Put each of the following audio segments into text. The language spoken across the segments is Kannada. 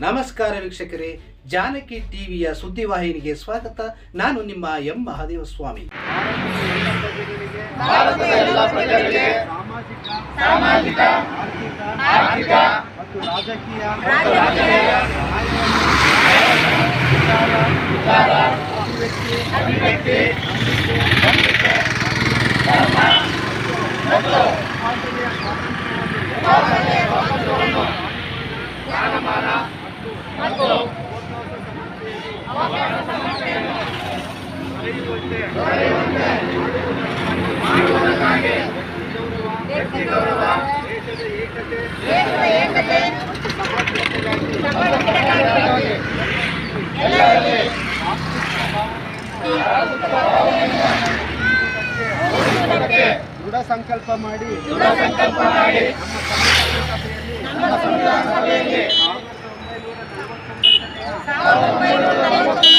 ನಮಸ್ಕಾರ ವೀಕ್ಷಕರೇ, ಜಾನಕಿ ಟಿವಿಯ ಸುದ್ದಿವಾಹಿನಿಗೆ ಸ್ವಾಗತ. ನಾನು ನಿಮ್ಮ ಎಂ. ಮಹಾದೇವ ಸ್ವಾಮಿ ಸಾಮಾಜಿಕ ಆರ್ಥಿಕ ಮತ್ತು ರಾಜಕೀಯ ಒಂಬೈನೂರ ಮಾಡಿ.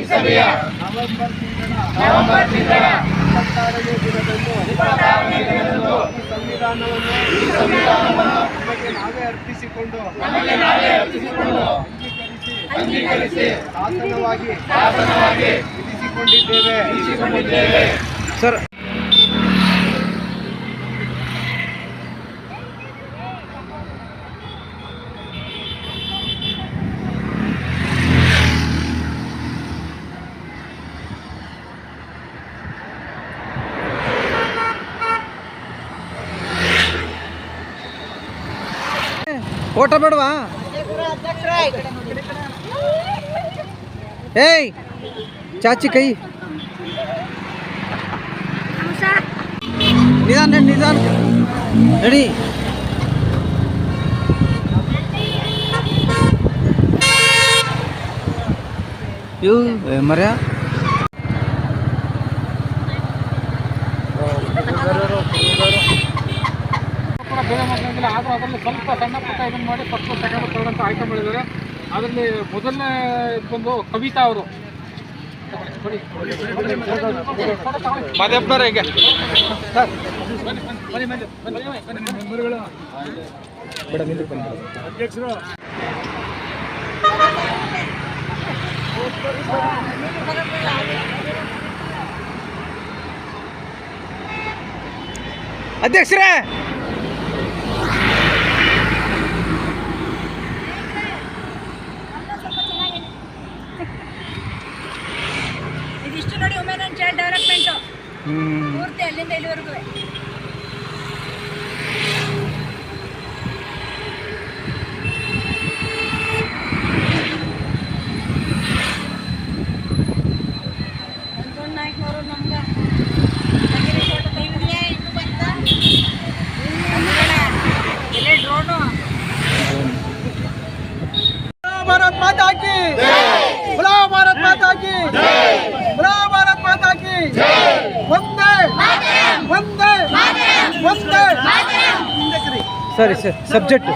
ಇಸವಿಯ ನವೆಂಬರ್ ತಿಂಗಳ ನವೆಂಬರ್ ತಿಂಗಳ ಇಪ್ಪತ್ತಾರನೇ ದಿನದಂದು ಇಪ್ಪತ್ತಾರನೇ ದಿನದಂದು ಈ ಸಂವಿಧಾನವನ್ನು ಈ ಸಂವಿಧಾನವನ್ನು ನಮಗೆ ನಾವೇ ಅರ್ಪಿಸಿಕೊಂಡು ನಮಗೆ ನಾವೇ ಅರ್ಪಿಸಿಕೊಂಡು ಅಂಗೀಕರಿಸಿ ಅಂಗೀಕರಿಸಿ ಶಾಸನವಾಗಿ ಶಾಸನವಾಗಿ ವಿಧಿಸಿಕೊಂಡಿದ್ದೇವೆ. ಇರಿಸಿಕೊಂಡಿದ್ದೇವೆ ಸರ್ ಓಟ ಬೇಡವಾ? ಏಯ್ ಚಾಚಿ ಕೈ. ನಿಧಾನ ನಿಧಾನ. ನಡಿ. ಇವು ಮರ್ಯ ಕೂಡ ಮಾಡ್ಕೊಂಡಿಲ್ಲ ಆದರೂ ಅದರಲ್ಲಿ ಸ್ವಲ್ಪ ಸಣ್ಣ ಪುಟ್ಟ ಇದನ್ನು ಮಾಡಿ ಫಸ್ಟ್ ಸೆಕೆಂಡ್ ಥರ್ಡ್ ಅಂತ ಆಯ್ಕೆ ಮಾಡಿದ್ದಾರೆ ಅದರಲ್ಲಿ ಮೊದಲನೇ ಬಂದು ಕವಿತಾ ಅವರು. ಮಾದೇಪ್ಪನವ್ರೆ ಅಧ್ಯಕ್ಷರು. ಅಧ್ಯಕ್ಷರೇ ಇದಿಷ್ಟು ನೋಡಿ ವುಮೆನ್ ಅಂಡ್ ಚೈಲ್ಡ್ ಡೆವಲಪ್ಮೆಂಟ್ ಪೂರ್ತಿ ಅಲ್ಲಿಂದ ಇಲ್ಲಿವರೆಗೂ. ನಾಯ್ಕನವರು ನಮ್ಗೆ ಇನ್ನು ಬಂತ ಇಲ್ಲೇ ಡ್ರೋನು ಭಾರತ್ ಮಾತಾ ಕಿ ಬುಲಾ ಭಾರತ್ ಮಾತಾ ಕಿ ಬುಲಾ ಭಾರತ್ ಮಾತಾ ಕಿ ಒಂದೇ ಒಂದೇ ಒಂದೇ ಸರಿ ಸರ್ ಸಬ್ಜೆಕ್ಟ್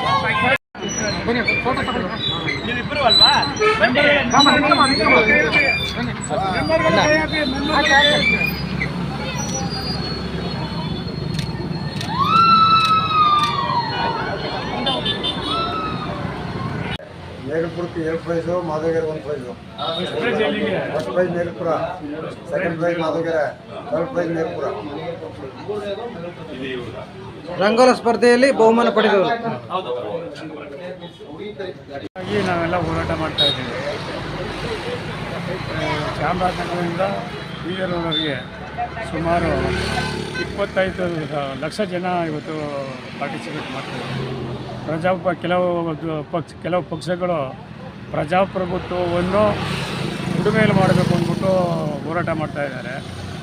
ಮೇಘಪುರಕ್ಕೆ ಎರಡು ಪ್ರೈಸು ಮಾಧವಗೆರೆ ಒಂದು prize. First prize Melpura second prize Madhavagere third prize Meghapura rangoli ಸ್ಪರ್ಧೆಯಲ್ಲಿ ಬಹುಮಾನ ಪಡೆದವರು. ಹಾಗಾಗಿ ನಾವೆಲ್ಲ ಹೋರಾಟ ಮಾಡ್ತಾ ಇದ್ದೀವಿ. ಚಾಮರಾಜನಗರದಿಂದ ಬೀದರ್ವರೆಗೆ ಸುಮಾರು ಇಪ್ಪತ್ತೈದು ಲಕ್ಷ ಜನ ಇವತ್ತು ಪಾರ್ಟಿಸಿಪೇಟ್ ಮಾಡ್ತಾರೆ ಪ್ರಜಾಪ ಕೆಲವು ಪಕ್ಷ, ಕೆಲವು ಪಕ್ಷಗಳು ಪ್ರಜಾಪ್ರಭುತ್ವವನ್ನು ಬುಡಮೇಲು ಮಾಡಬೇಕು ಅಂದ್ಬಿಟ್ಟು ಹೋರಾಟ ಮಾಡ್ತಾ ಇದ್ದಾರೆ.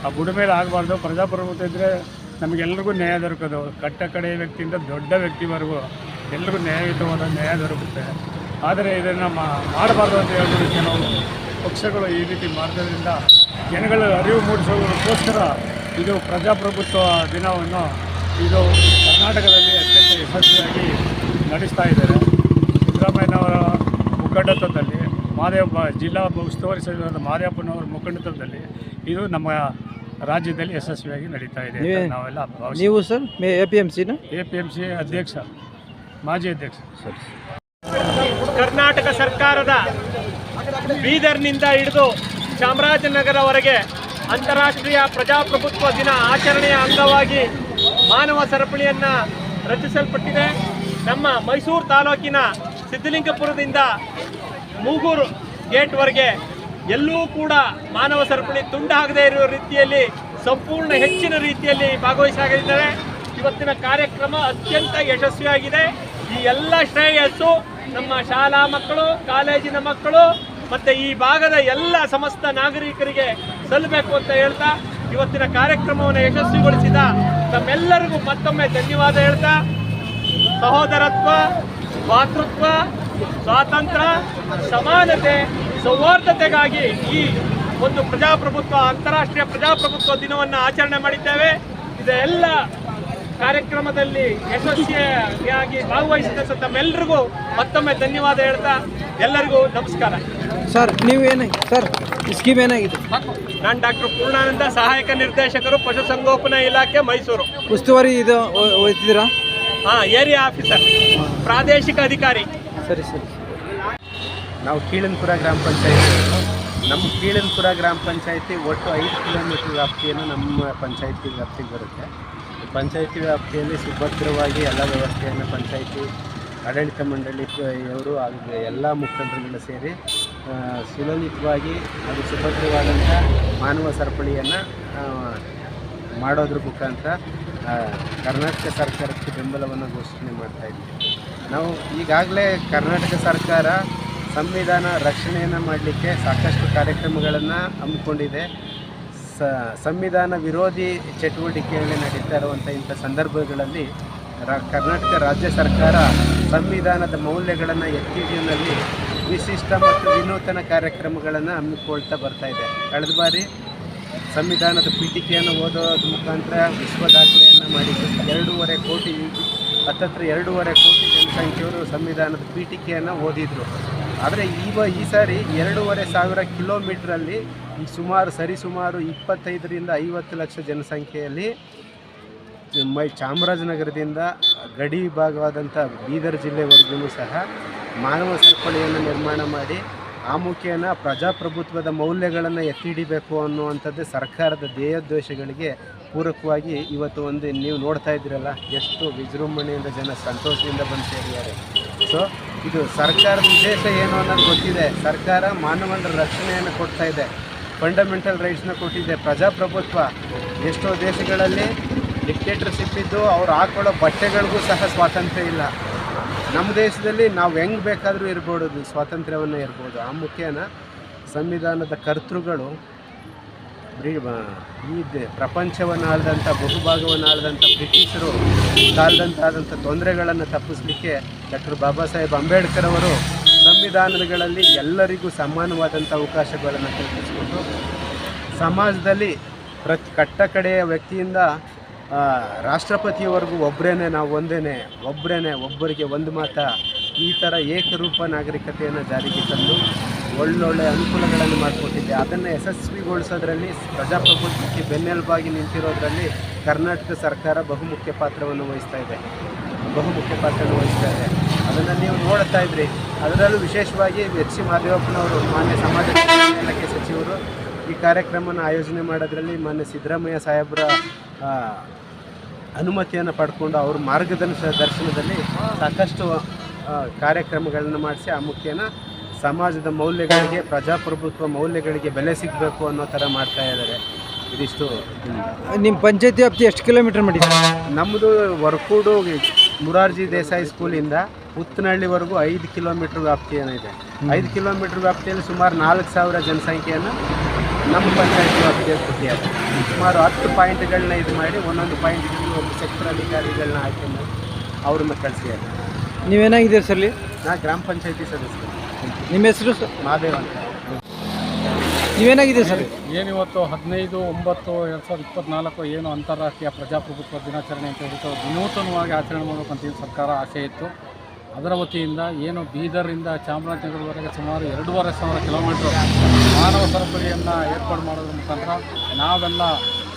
ಆ ಬುಡಮೇಲೆ ಆಗಬಾರ್ದು. ಪ್ರಜಾಪ್ರಭುತ್ವ ಇದ್ದರೆ ನಮಗೆಲ್ರಿಗೂ ನ್ಯಾಯ ದೊರಕೋದು. ಕಟ್ಟ ಕಡೆಯ ವ್ಯಕ್ತಿಯಿಂದ ದೊಡ್ಡ ವ್ಯಕ್ತಿವರೆಗೂ ಎಲ್ರಿಗೂ ನ್ಯಾಯಯುತವಾದ ನ್ಯಾಯ ದೊರಕುತ್ತೆ. ಆದರೆ ಇದನ್ನು ಮಾಡಬಾರ್ದು ಅಂತ ಹೇಳ್ಬಿಟ್ಟು ಕೆಲವು ಪಕ್ಷಗಳು ಈ ರೀತಿ ಮಾಡೋದ್ರಿಂದ ಜನಗಳ ಅರಿವು ಮೂಡಿಸೋದಕ್ಕೋಸ್ಕರ ಇದು ಪ್ರಜಾಪ್ರಭುತ್ವ ದಿನವನ್ನು ಇದು ಕರ್ನಾಟಕದಲ್ಲಿ ಅತ್ಯಂತ ಯಶಸ್ವಿಯಾಗಿ ನಡೆಸ್ತಾ ಇದ್ದಾರೆ. ಸಿದ್ದರಾಮಯ್ಯನವರ ಮುಖಂಡತ್ವದಲ್ಲಿ ಮಾದೇವಪ್ಪ ಜಿಲ್ಲಾ ಉಸ್ತುವಾರಿ ಸಚಿವರಾದ ಮಾದೇವಪ್ಪನವರ ಮುಖಂಡತ್ವದಲ್ಲಿ ಇದು ನಮ್ಮ ರಾಜ್ಯದಲ್ಲಿ ಯಶಸ್ವಿಯಾಗಿ ನಡೀತಾ ಇದೆ ಅಂತ ನೀವೇ- ನಾವೆಲ್ಲ ಭಾವಿಸ್ತೀವಿ. ನೀವು ಸರ್ ಎ ಪಿ ಎಂ ಸಿನ ಎ ಪಿ ಎಂ ಸಿ ಅಧ್ಯಕ್ಷ ಮಾಜಿ ಅಧ್ಯಕ್ಷ. ಸರ್. ಕರ್ನಾಟಕ ಸರ್ಕಾರದ ಬೀದರ್ನಿಂದ ಹಿಡಿದು ಚಾಮರಾಜನಗರವರೆಗೆ ಅಂತಾರಾಷ್ಟ್ರೀಯ ಪ್ರಜಾಪ್ರಭುತ್ವ ದಿನ ಆಚರಣೆಯ ಅಂಗವಾಗಿ ಮಾನವ ಸರಪಳಿಯನ್ನು ರಚಿಸಲ್ಪಟ್ಟಿದೆ. ನಮ್ಮ ಮೈಸೂರು ತಾಲೂಕಿನ ಸಿದ್ಧಲಿಂಗಪುರದಿಂದ ಮೂಗೂರು ಗೇಟ್ವರೆಗೆ ಎಲ್ಲೂ ಕೂಡ ಮಾನವ ಸರಪಳಿ ತುಂಡಾಗದೇ ಇರುವ ರೀತಿಯಲ್ಲಿ, ಸಂಪೂರ್ಣ ಹೆಚ್ಚಿನ ರೀತಿಯಲ್ಲಿ ಭಾಗವಹಿಸಲಾಗಿದ್ದಾರೆ ಇವತ್ತಿನ ಕಾರ್ಯಕ್ರಮ ಅತ್ಯಂತ ಯಶಸ್ವಿಯಾಗಿದೆ. ಈ ಎಲ್ಲ ಶ್ರೇಯಸ್ಸು ನಮ್ಮ ಶಾಲಾ ಮಕ್ಕಳು, ಕಾಲೇಜಿನ ಮಕ್ಕಳು, ಮತ್ತು ಈ ಭಾಗದ ಎಲ್ಲ ಸಮಸ್ತ ನಾಗರಿಕರಿಗೆ ಸಲ್ಲಬೇಕು ಅಂತ ಹೇಳ್ತಾ, ಇವತ್ತಿನ ಕಾರ್ಯಕ್ರಮವನ್ನು ಯಶಸ್ವಿಗೊಳಿಸಿದ ತಮ್ಮೆಲ್ಲರಿಗೂ ಮತ್ತೊಮ್ಮೆ ಧನ್ಯವಾದ ಹೇಳ್ತಾ, ಸಹೋದರತ್ವ, ಭಾತೃತ್ವ, ಸ್ವಾತಂತ್ರ್ಯ, ಸಮಾನತೆ ಸೌಹಾರ್ದತೆಗಾಗಿ ಈ ಒಂದು ಪ್ರಜಾಪ್ರಭುತ್ವ ಅಂತಾರಾಷ್ಟ್ರೀಯ ಪ್ರಜಾಪ್ರಭುತ್ವ ದಿನವನ್ನು ಆಚರಣೆ ಮಾಡಿದ್ದೇವೆ. ಇದೆಲ್ಲ ಕಾರ್ಯಕ್ರಮದಲ್ಲಿ ಯಶಸ್ವಿಯಾಗಿ ಭಾಗವಹಿಸಿದ ತಮ್ಮೆಲ್ಲರಿಗೂ ಮತ್ತೊಮ್ಮೆ ಧನ್ಯವಾದ ಹೇಳ್ತಾ ಎಲ್ಲರಿಗೂ ನಮಸ್ಕಾರ. ಸರ್ ನೀವು ಏನಾಗಿದೆ ಸರ್ ಸ್ಕೀಮ್ ಏನಾಗಿದೆ? ನಾನು ಡಾಕ್ಟರ್ ಪೂರ್ಣಾನಂದ ಸಹಾಯಕ ನಿರ್ದೇಶಕರು ಪಶುಸಂಗೋಪನಾ ಇಲಾಖೆ ಮೈಸೂರು. ಉಸ್ತುವಾರಿ ಇದು ಹಾಂ ಏರಿಯಾ ಆಫೀಸರ್ ಪ್ರಾದೇಶಿಕ ಅಧಿಕಾರಿ. ಸರಿ ಸರಿ. ನಾವು ಕೀಳನ್ಪುರ ಗ್ರಾಮ ಪಂಚಾಯತಿ ನಮ್ಮ ಕೀಳನ್ಪುರ ಗ್ರಾಮ ಪಂಚಾಯತಿ ಒಟ್ಟು ಐದು ಕಿಲೋಮೀಟರ್ ವ್ಯಾಪ್ತಿಯನ್ನು ನಮ್ಮ ಪಂಚಾಯತಿ ವ್ಯಾಪ್ತಿಗೆ ಬರುತ್ತೆ. ಪಂಚಾಯತಿ ವ್ಯಾಪ್ತಿಯಲ್ಲಿ ಸುಭದ್ರವಾಗಿ ಎಲ್ಲ ವ್ಯವಸ್ಥೆಯನ್ನು ಪಂಚಾಯತಿ ಆಡಳಿತ ಮಂಡಳಿ ಇವರು ಹಾಗೂ ಎಲ್ಲ ಮುಖಂಡರುಗಳು ಸೇರಿ ಸುಲಲಿತವಾಗಿ ಅದು ಸುಭದ್ರವಾದಂಥ ಮಾನವ ಸರಪಳಿಯನ್ನು ಮಾಡೋದ್ರ ಮುಖಾಂತರ ಕರ್ನಾಟಕ ಸರ್ಕಾರಕ್ಕೆ ಬೆಂಬಲವನ್ನು ಘೋಷಣೆ ಮಾಡ್ತಾ ಇದ್ದೀವಿ. ನಾವು ಈಗಾಗಲೇ ಕರ್ನಾಟಕ ಸರ್ಕಾರ ಸಂವಿಧಾನ ರಕ್ಷಣೆಯನ್ನು ಮಾಡಲಿಕ್ಕೆ ಸಾಕಷ್ಟು ಕಾರ್ಯಕ್ರಮಗಳನ್ನು ಹಮ್ಮಿಕೊಂಡಿದೆ. ಸಂವಿಧಾನ ವಿರೋಧಿ ಚಟುವಟಿಕೆಯಲ್ಲಿ ನಡೀತಾ ಇರುವಂಥ ಇಂಥ ಸಂದರ್ಭಗಳಲ್ಲಿ ಕರ್ನಾಟಕ ರಾಜ್ಯ ಸರ್ಕಾರ ಸಂವಿಧಾನದ ಮೌಲ್ಯಗಳನ್ನು ಎತ್ತಿ ವಿಶಿಷ್ಟ ಮತ್ತು ವಿನೂತನ ಕಾರ್ಯಕ್ರಮಗಳನ್ನು ಹಮ್ಮಿಕೊಳ್ತಾ ಬರ್ತಾ ಇದೆ. ಕಳೆದ ಬಾರಿ ಸಂವಿಧಾನದ ಪೀಠಿಕೆಯನ್ನು ಓದೋದ್ರ ಮುಖಾಂತರ ವಿಶ್ವ ದಾಖಲೆಯನ್ನು ಮಾಡಿ ಎರಡೂವರೆ ಕೋಟಿ, ಹತ್ತತ್ರ ಎರಡೂವರೆ ಕೋಟಿ ಜನಸಂಖ್ಯೆಯವರು ಸಂವಿಧಾನದ ಪೀಠಿಕೆಯನ್ನು ಓದಿದ್ರು. ಆದರೆ ಈವ ಈ ಸಾರಿ ಎರಡೂವರೆ ಸಾವಿರ ಕಿಲೋಮೀಟ್ರಲ್ಲಿ ಈ ಸುಮಾರು ಸರಿಸುಮಾರು ಇಪ್ಪತ್ತೈದರಿಂದ ಐವತ್ತು ಲಕ್ಷ ಜನಸಂಖ್ಯೆಯಲ್ಲಿ ಮೈ ಚಾಮರಾಜನಗರದಿಂದ ಗಡಿ ಭಾಗವಾದಂಥ ಬೀದರ್ ಜಿಲ್ಲೆವರೆಗೂ ಸಹ ಮಾನವ ಸರಪಳಿಯನ್ನು ನಿರ್ಮಾಣ ಮಾಡಿ ಆ ಮುಖೇನ ಪ್ರಜಾಪ್ರಭುತ್ವದ ಮೌಲ್ಯಗಳನ್ನು ಎತ್ತಿ ಹಿಡಿಬೇಕು ಅನ್ನುವಂಥದ್ದು ಸರ್ಕಾರದ ಧ್ಯೇಯೋದ್ದೇಶಗಳಿಗೆ ಪೂರಕವಾಗಿ ಇವತ್ತು ಒಂದು ನೀವು ನೋಡ್ತಾ ಇದ್ದೀರಲ್ಲ, ಎಷ್ಟು ವಿಜೃಂಭಣೆಯಿಂದ ಜನ ಸಂತೋಷದಿಂದ ಬಂದು ಸೇರಿದ್ದಾರೆ. ಸೊ ಇದು ಸರ್ಕಾರದ ಉದ್ದೇಶ ಏನು ಅನ್ನೋದು ಗೊತ್ತಿದೆ. ಸರ್ಕಾರ ಮಾನವನ ರಕ್ಷಣೆಯನ್ನು ಕೊಡ್ತಾ ಇದೆ. ಫಂಡಮೆಂಟಲ್ ರೈಟ್ಸ್ನ ಕೊಟ್ಟಿದೆ. ಪ್ರಜಾಪ್ರಭುತ್ವ ಎಷ್ಟೋ ದೇಶಗಳಲ್ಲಿ ಡಿಕ್ಟೇಟರ್ಶಿಪ್ ಇದ್ದು ಅವ್ರು ಹಾಕೊಳ್ಳೋ ಬಟ್ಟೆಗಳಿಗೂ ಸಹ ಸ್ವಾತಂತ್ರ್ಯ ಇಲ್ಲ. ನಮ್ಮ ದೇಶದಲ್ಲಿ ನಾವು ಹೆಂಗೆ ಬೇಕಾದರೂ ಇರ್ಬೋದು, ಸ್ವಾತಂತ್ರ್ಯವನ್ನು ಇರ್ಬೋದು. ಆ ಮುಖೇನ ಸಂವಿಧಾನದ ಕರ್ತೃಗಳು ಬ್ರಿ ಈ ಪ್ರಪಂಚವನ್ನು ಆಳ್ದಂಥ ಬಹುಭಾಗವನ್ನು ಆಳ್ದಂಥ ಬ್ರಿಟಿಷರು ಕಾಲದಂತಾದಂಥ ತೊಂದರೆಗಳನ್ನು ತಪ್ಪಿಸಲಿಕ್ಕೆ ಡಾಕ್ಟರ್ ಬಾಬಾ ಸಾಹೇಬ್ ಅಂಬೇಡ್ಕರ್ ಅವರು ಸಂವಿಧಾನಗಳಲ್ಲಿ ಎಲ್ಲರಿಗೂ ಸಮಾನವಾದಂಥ ಅವಕಾಶಗಳನ್ನು ಕಲ್ಪಿಸಿಕೊಂಡು ಸಮಾಜದಲ್ಲಿ ಪ್ರತಿ ಕಟ್ಟ ಕಡೆಯ ವ್ಯಕ್ತಿಯಿಂದ ರಾಷ್ಟ್ರಪತಿಯವರೆಗೂ ಒಬ್ಬರೇನೆ ನಾವು ಒಂದೇ ಒಬ್ಬರೇನೆ ಒಬ್ಬರಿಗೆ ಒಂದು ಮಾತ, ಈ ಥರ ಏಕರೂಪ ನಾಗರಿಕತೆಯನ್ನು ಜಾರಿಗೆ ತಂದು ಒಳ್ಳೊಳ್ಳೆ ಅನುಕೂಲಗಳನ್ನು ಮಾಡಿಕೊಟ್ಟಿದೆ ಅದನ್ನು ಯಶಸ್ವಿಗೊಳಿಸೋದ್ರಲ್ಲಿ, ಪ್ರಜಾಪ್ರಭುತ್ವಕ್ಕೆ ಬೆನ್ನೆಲುಬಾಗಿ ನಿಂತಿರೋದ್ರಲ್ಲಿ ಕರ್ನಾಟಕ ಸರ್ಕಾರ ಬಹುಮುಖ್ಯ ಪಾತ್ರವನ್ನು ವಹಿಸ್ತಾ ಇದೆ. ಬಹುಮುಖ್ಯ ಪಾತ್ರವನ್ನು ವಹಿಸ್ತಾ ಇದೆ. ಅದನ್ನು ನೀವು ನೋಡ್ತಾ ಇದ್ರಿ. ಅದರಲ್ಲೂ ವಿಶೇಷವಾಗಿ ಎಚ್ ಸಿ ಮಾದೇವಪ್ಪನವರು, ಮಾನ್ಯ ಸಮಾಜ ಇಲಾಖೆ ಸಚಿವರು ಈ ಕಾರ್ಯಕ್ರಮವನ್ನು ಆಯೋಜನೆ ಮಾಡೋದ್ರಲ್ಲಿ ಮಾನ್ಯ ಸಿದ್ದರಾಮಯ್ಯ ಸಾಹೇಬರ ಅನುಮತಿಯನ್ನು ಪಡ್ಕೊಂಡು ಅವ್ರ ಮಾರ್ಗದರ್ಶ ದರ್ಶನದಲ್ಲಿ ಸಾಕಷ್ಟು ಕಾರ್ಯಕ್ರಮಗಳನ್ನು ಮಾಡಿಸಿ ಆ ಮುಖೇನ ಸಮಾಜದ ಮೌಲ್ಯಗಳಿಗೆ ಪ್ರಜಾಪ್ರಭುತ್ವ ಮೌಲ್ಯಗಳಿಗೆ ಬೆಲೆ ಸಿಗಬೇಕು ಅನ್ನೋ ಥರ ಮಾಡ್ತಾ ಇದ್ದಾರೆ. ಇದಿಷ್ಟು ನಿಮ್ಮ ಪಂಚಾಯತಿ ವ್ಯಾಪ್ತಿ ಎಷ್ಟು ಕಿಲೋಮೀಟರ್ ಮಾಡಿದೆ ನಮ್ಮದು ವರ್ಕೂಡು ಮುರಾರ್ಜಿ ದೇಸಾಯಿ ಸ್ಕೂಲಿಂದ ಉತ್ತನಹಳ್ಳಿವರೆಗೂ ಐದು ಕಿಲೋಮೀಟ್ರ್ ವ್ಯಾಪ್ತಿ ಏನಿದೆ ಐದು ಕಿಲೋಮೀಟ್ರ್ ವ್ಯಾಪ್ತಿಯಲ್ಲಿ ಸುಮಾರು ನಾಲ್ಕು ಸಾವಿರ ಜನಸಂಖ್ಯೆಯನ್ನು ನಮ್ಮ ಪಂಚಾಯತಿ ವ್ಯಾಪ್ತಿಯಲ್ಲಿ ಕೊಟ್ಟಿದ್ದಾರೆ. ಸುಮಾರು ಹತ್ತು ಪಾಯಿಂಟ್ಗಳನ್ನ ಇದು ಮಾಡಿ ಒಂದೊಂದು ಪಾಯಿಂಟ್ಗೆ ಒಬ್ಬ ಸೆಕ್ಟರ್ ಅಧಿಕಾರಿಗಳನ್ನ ಆಯ್ಕೆ ಮಾಡಿ ಅವ್ರನ್ನ ಕಳಿಸಿದ್ದಾರೆ. ನೀವೇನಾಗಿದ್ದೀರಿ ಸರ್ ಇಲ್ಲಿ? ನಾ ಗ್ರಾಮ ಪಂಚಾಯತಿ ಸದಸ್ಯರು. ನಿಮ್ಮ ಹೆಸರು ಸರ್? ಮಹಾದೇವ್ ಅಂತ. ನೀವೇನಾಗಿದೆ ಸರ್? ಏನಿವತ್ತು ಹದಿನೈದು ಒಂಬತ್ತು ಎರಡು ಸಾವಿರದ ಇಪ್ಪತ್ತ್ನಾಲ್ಕು ಏನು ಅಂತಾರಾಷ್ಟ್ರೀಯ ಪ್ರಜಾಪ್ರಭುತ್ವ ದಿನಾಚರಣೆ ಅಂತ ಹೇಳ್ಬಿಟ್ಟು ವಿನೂತನವಾಗಿ ಆಚರಣೆ ಮಾಡಬೇಕಂತ ಏನು ಸರ್ಕಾರ ಆಸೆ ಇತ್ತು. ಅದರ ವತಿಯಿಂದ ಏನು ಬೀದರಿಂದ ಚಾಮರಾಜನಗರವರೆಗೆ ಸುಮಾರು ಎರಡೂವರೆ ಸಾವಿರ ಕಿಲೋಮೀಟ್ರ್ ಮಾನವ ಸರಪಳಿಯನ್ನು ಏರ್ಪಾಡು ಮಾಡೋದ್ರ ಮುಖಾಂತರ ನಾವೆಲ್ಲ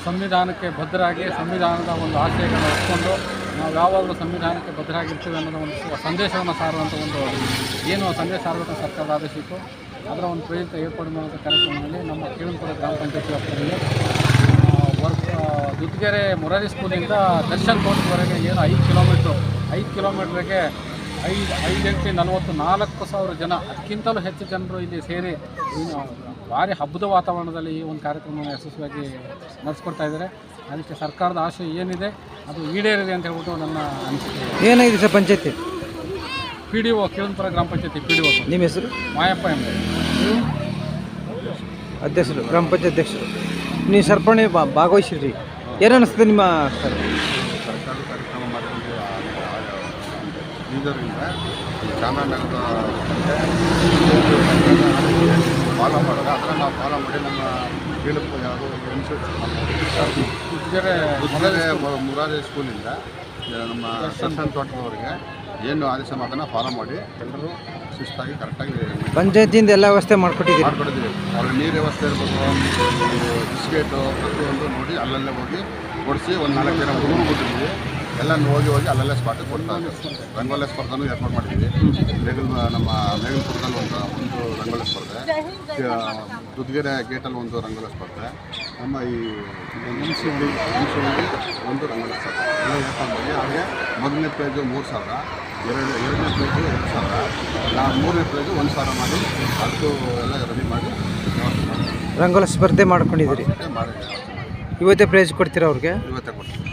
ಸಂವಿಧಾನಕ್ಕೆ ಭದ್ರಾಗಿ ಸಂವಿಧಾನದ ಒಂದು ಆಶಯಗಳನ್ನು ಇಟ್ಕೊಂಡು ನಾವು ಯಾವಾಗಲೂ ಸಂವಿಧಾನಕ್ಕೆ ಬದ್ಧರಾಗಿರ್ತೀವಿ ಅನ್ನೋದು ಒಂದು ಸಂದೇಶವನ್ನು ಸಾರುವಂಥ ಒಂದು ಏನು ಸಂದೇಶ ಸಾರುವಂಥ ಸರ್ಕಾರದ ಆದೇಶಿತ್ತು, ಅದರ ಒಂದು ಪ್ರೇರಿತ ಏರ್ಪಾಡು ಮಾಡುವಂಥ ಕಾರ್ಯಕ್ರಮದಲ್ಲಿ ನಮ್ಮ ಕೇಳುಪುರ ಗ್ರಾಮ ಪಂಚಾಯತಿ ವ್ಯಾಪ್ತಿಯಲ್ಲಿ ವರ್ಕ್ ದುದ್ಗೆರೆ ಮುರಾರಿ ಸ್ಕೂಲಿಂದ ದರ್ಶನ್ ತೋಟದವರೆಗೆ ಏನು ಐದು ಕಿಲೋಮೀಟ್ರು, ಐದು ಕಿಲೋಮೀಟ್ರಿಗೆ ಐದು ಐದು ಎಂಟು ನಲವತ್ತು ನಾಲ್ಕು ಸಾವಿರ ಜನ, ಅದಕ್ಕಿಂತಲೂ ಹೆಚ್ಚು ಜನರು ಇಲ್ಲಿ ಸೇರಿ ಭಾರಿ ಹಬ್ಬದ ವಾತಾವರಣದಲ್ಲಿ ಈ ಒಂದು ಕಾರ್ಯಕ್ರಮವನ್ನು ಯಶಸ್ವಿಯಾಗಿ ನಡೆಸ್ಕೊಡ್ತಾ ಇದ್ದಾರೆ ಅದಕ್ಕೆ ಸರ್ಕಾರದ ಆಶಯ ಏನಿದೆ ಅದು ಈಡೇರಿದೆ ಅಂತ ಹೇಳ್ಬಿಟ್ಟು ನನ್ನ ಅನಿಸಿಕೆ ಏನಾಗಿದೆ sir panchayat P D O Kiranapura ಗ್ರಾಮ ಪಂಚಾಯತಿ ಪಿ ಡಿ ಒ ನಿಮ್ಮ ಹೆಸರು ಮಾಯಪ್ಪ ಎಂಬ ಅಧ್ಯಕ್ಷರು ಗ್ರಾಮ ಪಂಚಾಯತ್ ಅಧ್ಯಕ್ಷರು ನೀವು ಸರ್ಪಣೆ ಬಾ ಭಾಗವಹಿಸಿದ್ರಿ ಏನು ಅನಿಸ್ತದೆ ನಿಮ್ಮ ಸರ್ ಸರ್ಕಾರದ ಕಾರ್ಯಕ್ರಮ ಮಾಡಿಕೊಂಡು ಇದರಿಂದ ಚಾಮರಾಜನಗರದ ಫಾಲೋ ಮಾಡೋದು? ಅದನ್ನು ನಾವು ಫಾಲೋ ಮಾಡಿ ನಮ್ಮ ಬೀಳಪ್ಪು ಯಾವುದು ಉದ್ದರೆ ಮುರಾರಿ ಸ್ಕೂಲಿಂದ ನಮ್ಮ ದರ್ಶನ್ ತೋಟದವರಿಗೆ ಏನು ಆದೇಶ ಮಾತನ್ನು ಫಾಲೋ ಮಾಡಿ ಎಲ್ಲರೂ ಶಿಸ್ತಾಗಿ ಕರೆಕ್ಟಾಗಿ ಪಂಚಾಯತಿಯಿಂದ ಎಲ್ಲ ವ್ಯವಸ್ಥೆ ಮಾಡಿಕೊಟ್ಟಿದ್ದೀವಿ ಮಾಡಿಕೊಟ್ಟಿದ್ದೀವಿ. ಅವ್ರಿಗೆ ನೀರು ವ್ಯವಸ್ಥೆ ಇರ್ಬೋದು ಬಿಸ್ಕೆಟು ಪ್ರತಿಯೊಂದು ನೋಡಿ ಅಲ್ಲಲ್ಲೇ ಹೋಗಿ ಕೊಡಿಸಿ ಒಂದು ನಾಲ್ಕು ಜನ ಹುಡುಗರು ಕೊಟ್ಟಿದ್ವಿ ಎಲ್ಲ ಹೋಗಿ ಹೋಗಿ ಅಲ್ಲೆಲ್ಲ ಸ್ಪಾಟಿಗೆ ಕೊಡ್ತಾ ಇದ್ದೀವಿ ರಂಗೋಲಿ ಸ್ಪರ್ಧೆನೂ ಏರ್ಪಾಡು ಮಾಡಿದ್ವಿ ಮೇಗಲ್ ನಮ್ಮ ಮೇಗಲ್ಪುರದಲ್ಲಿ ಒಂದು ಒಂದು ರಂಗೋಲಿ ಸ್ಪರ್ಧೆ. ದುದ್ಗೆರೆ ಗೇಟಲ್ಲಿ ಒಂದು ರಂಗೋಲಿ ಸ್ಪರ್ಧೆ. ನಮ್ಮ ಈ ಹುಣಸೂರು ಒಂದು ರಂಗೋಲಿ ಸ್ಪರ್ಧೆ. ಎಲ್ಲ ಏರ್ಪಾಡು ಮಾಡಿ ಹಾಗೆ ಮೊದಲನೇ ಪ್ರೈಜು ಮೂರು ಸಾವಿರ ಎರಡು ಎರಡನೇ ಪ್ರೈಜು ಎರಡು ಸಾವಿರ ನಾ ಮೂರನೇ ಪ್ರೈಜು ಒಂದು ಸಾವಿರ ಮಾಡಿ ಅದು ಎಲ್ಲ ರೆಡಿ ಮಾಡಿ ರಂಗೋಲಿ ಸ್ಪರ್ಧೆ ಮಾಡ್ಕೊಂಡಿದ್ದೀರಿ. ಮಾಡಿ ಇವತ್ತೇ ಪ್ರೈಸ್ ಕೊಡ್ತೀರಾ ಅವ್ರಿಗೆ? ಇವತ್ತೇ ಕೊಡ್ತೀವಿ.